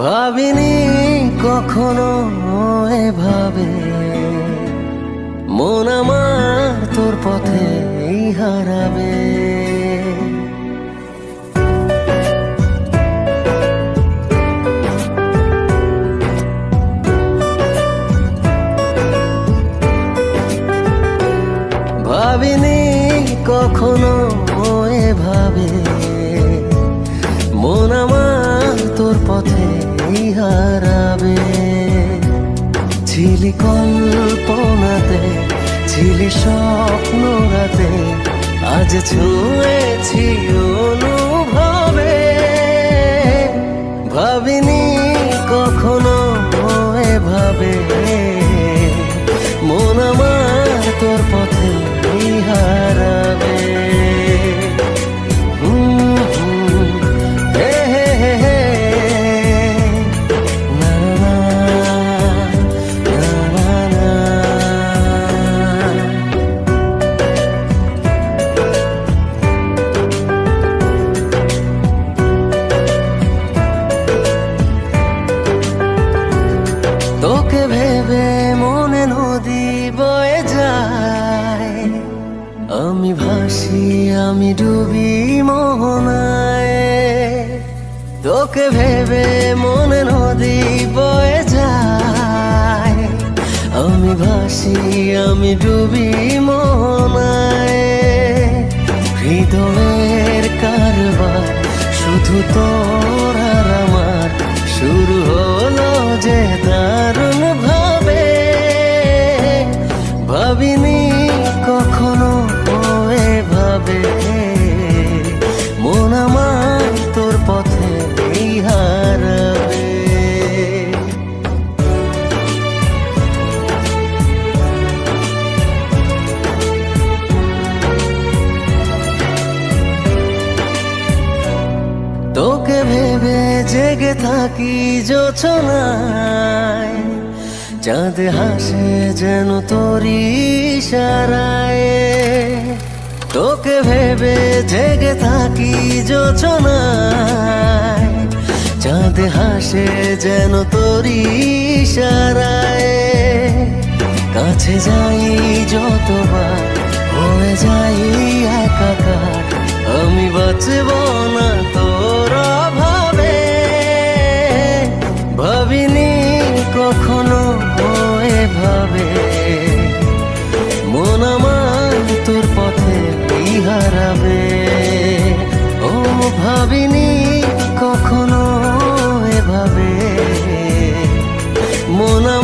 ভাবিনি কখনো এভাবে মন আমার তোর পথে হারাবে। ভাবিনি কখনো এভাবে ছিলি কল্পনাতে ছিলি স্বপ্ন রাতে আজ ছুঁয়েছি অনুভবে। ভাবিনি কখনো ভাবে। মন আমার তোর পথে হারাবে আমি ডুবি মোহনায়। তোকে ভেবে মনে নদী বয়ে যায়। আমি ভাসি, আমি ডুবি মোহনায়। হৃদয়ের কারবার শুধু তোর আমার শুরু হলো জেগে থাকি যোছনায় চাঁদ হাসে যেন তোরি ইশারায়। তোকে ভেবে জেগে থাকি যোছনায় চাঁদ হাসে যেন তোরি সারায় কাছে যাই যতবার, হয়ে যাই একাকার। আমি বাঁচব ভাবিনি কখনো এভাবে। মনা